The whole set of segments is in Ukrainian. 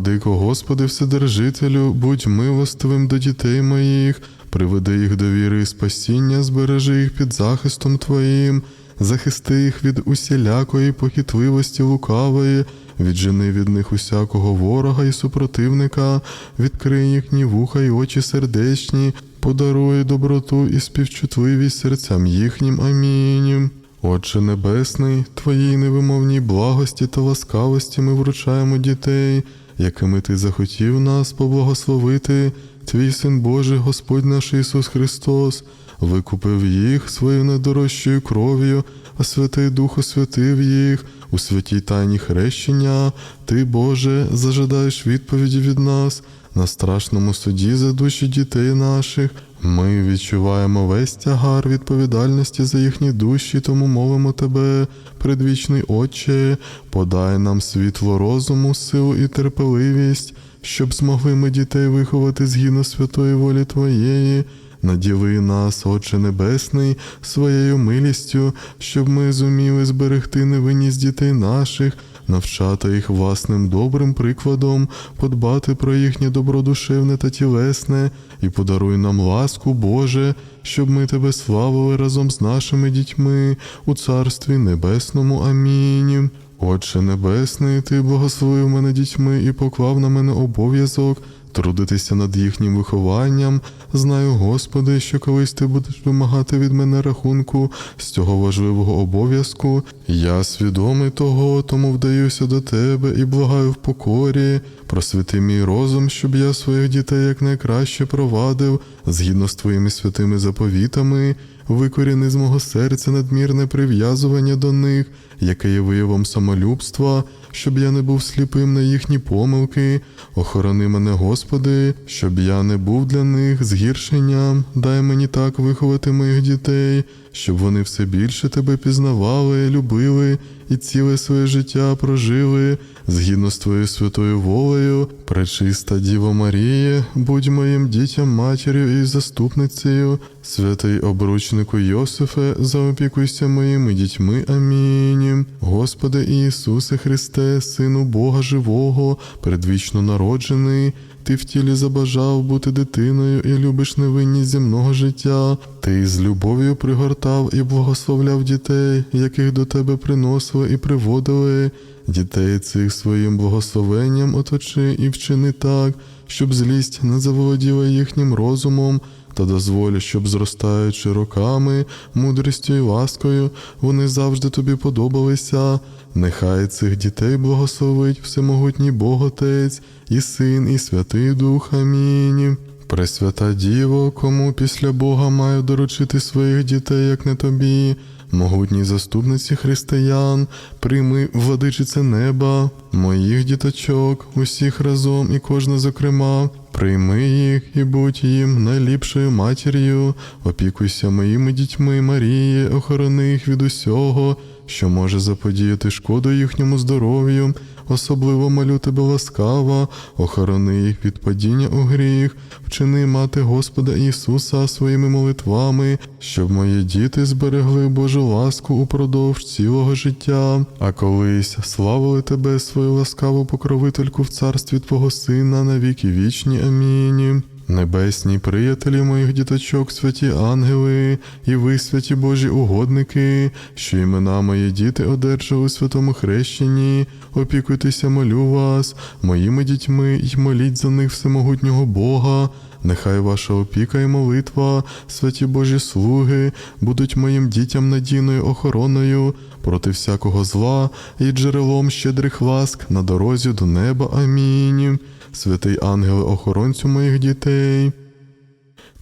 Владико Господи, Вседержителю, будь милостивим до дітей моїх, приведи їх до віри і спасіння, збережи їх під захистом Твоїм, захисти їх від усілякої похитливості лукавої, віджени від них усякого ворога і супротивника, відкрий їхні вуха й очі сердечні, подаруй доброту і співчутливість серцям їхнім. Амінь. Отче Небесний, Твоїй невимовній благості та ласкавості ми вручаємо дітей, якими Ти захотів нас поблагословити, Твій Син Божий, Господь наш Ісус Христос, викупив їх своєю недорожчою кров'ю, а Святий Дух освятив їх у святій тайні хрещення. Ти, Боже, зажадаєш відповіді від нас на страшному суді за душі дітей наших. Ми відчуваємо весь тягар відповідальності за їхні душі, тому молимо тебе, предвічний Отче, подай нам світло розуму, силу і терпеливість, щоб змогли ми дітей виховати згідно святої волі Твоєї. Наділи нас, Отче Небесний, своєю милістю, щоб ми зуміли зберегти невинність дітей наших, навчати їх власним добрим прикладом, подбати про їхнє добродушевне та тілесне, і подаруй нам ласку, Боже, щоб ми тебе славили разом з нашими дітьми у Царстві Небесному. Амінь. Отче Небесний, Ти благословив мене дітьми і поклав на мене обов'язок трудитися над їхнім вихованням. Знаю, Господи, що колись ти будеш вимагати від мене рахунку з цього важливого обов'язку. Я свідомий того, тому вдаюся до тебе і благаю в покорі. Просвіти мій розум, щоб я своїх дітей якнайкраще провадив згідно з твоїми святими заповітами, викоріни з мого серця надмірне прив'язування до них, яке є виявом самолюбства, щоб я не був сліпим на їхні помилки. Охорони мене, Господи, щоб я не був для них згіршенням. Дай мені так виховати моїх дітей, щоб вони все більше тебе пізнавали, любили і ціле своє життя прожили згідно з твоєю святою волею, пречиста Діво Марія, будь моїм дітям матір'ю і заступницею, святий обручнику Йосифе, заопікуйся моїми дітьми. Амінь. Господи Ісусе Христе, Сину Бога Живого, предвічно народжений. Ти в тілі забажав бути дитиною і любиш невинність земного життя. Ти з любов'ю пригортав і благословляв дітей, яких до тебе приносили і приводили. Дітей цих своїм благословенням оточи і вчини так, щоб злість не заволоділа їхнім розумом, та дозволь, щоб зростаючи роками, мудрістю і ласкою, вони завжди тобі подобалися. Нехай цих дітей благословить всемогутній Бог Отець, і Син, і Святий Дух. Амінь. Пресвята Діво, кому після Бога маю доручити своїх дітей, як не тобі, могутній заступниці християн, прийми, владичице неба, моїх діточок, усіх разом і кожна зокрема, прийми їх і будь їм найліпшою матір'ю, опікуйся моїми дітьми, Марії, охорони їх від усього, що може заподіяти шкоду їхньому здоров'ю. Особливо молю тебе ласкава, охорони їх від падіння у гріх, вчини мати Господа Ісуса своїми молитвами, щоб мої діти зберегли Божу ласку упродовж цілого життя, а колись славили тебе, свою ласкаву покровительку в царстві Твого Сина на віки вічні. Амінь. Небесні приятелі моїх діточок, святі ангели, і ви, святі Божі угодники, що імена мої діти одержали у святому хрещенні, опікуйтеся, молю вас, моїми дітьми, й моліть за них всемогутнього Бога. Нехай ваша опіка і молитва, святі Божі слуги, будуть моїм дітям надійною охороною проти всякого зла і джерелом щедрих ласк на дорозі до неба. Амінь. Святий ангеле охоронцю моїх дітей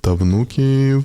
та внуків.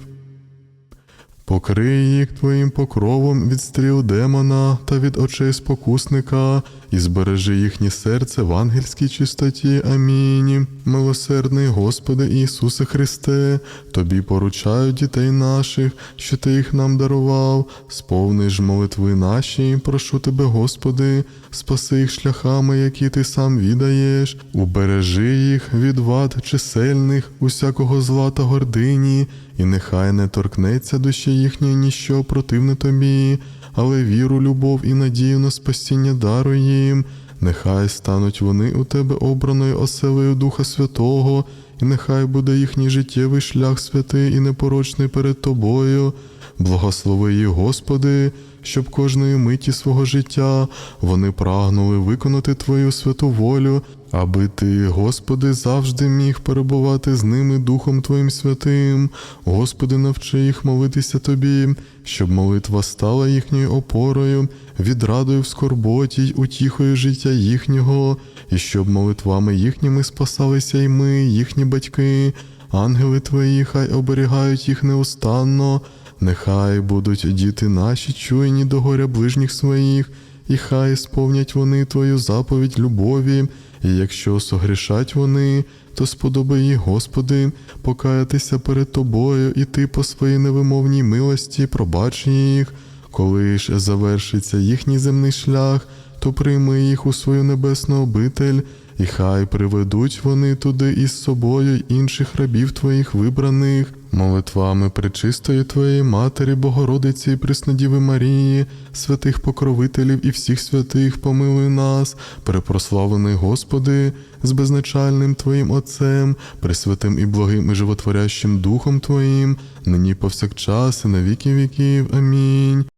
Покрий їх твоїм покровом від стріл демона та від очей спокусника, і збережи їхнє серце в ангельській чистоті. Амінь. Милосердний Господи Ісусе Христе, Тобі поручаю дітей наших, що Ти їх нам дарував, сповни ж молитви наші, прошу Тебе, Господи, спаси їх шляхами, які Ти сам відаєш, убережи їх від вад чисельних, усякого зла та гордині, і нехай не торкнеться душі їхньої ніщо противне тобі, але віру, любов і надію на спасіння дару їм. нехай стануть вони у тебе обраною оселею Духа Святого, і нехай буде їхній життєвий шлях святий і непорочний перед тобою. Благослови їх, Господи, щоб кожної миті свого життя вони прагнули виконати Твою святу волю, аби Ти, Господи, завжди міг перебувати з ними Духом Твоїм святим. Господи, навчи їх молитися Тобі, щоб молитва стала їхньою опорою, відрадою в скорботі й утіхою життя їхнього, і щоб молитвами їхніми спасалися й ми, їхні батьки. Ангели Твої хай оберігають їх неустанно. Нехай будуть діти наші чуйні до горя ближніх своїх, і хай сповнять вони Твою заповідь любові, і якщо согрішать вони, то сподобай їх, Господи, покаятися перед Тобою, і Ти по своїй невимовній милості пробач їх. Коли ж завершиться їхній земний шлях, то прийми їх у свою небесну обитель, і хай приведуть вони туди із собою інших рабів твоїх вибраних, молитвами пречистої Твоєї Матері, Богородиці і Преснодіви Марії, святих покровителів і всіх святих, помилуй нас, перепрославлений Господи, з безначальним Твоїм Отцем, пресвятим і благим і животворящим Духом Твоїм, нині повсякчас і на віки віків. Амінь.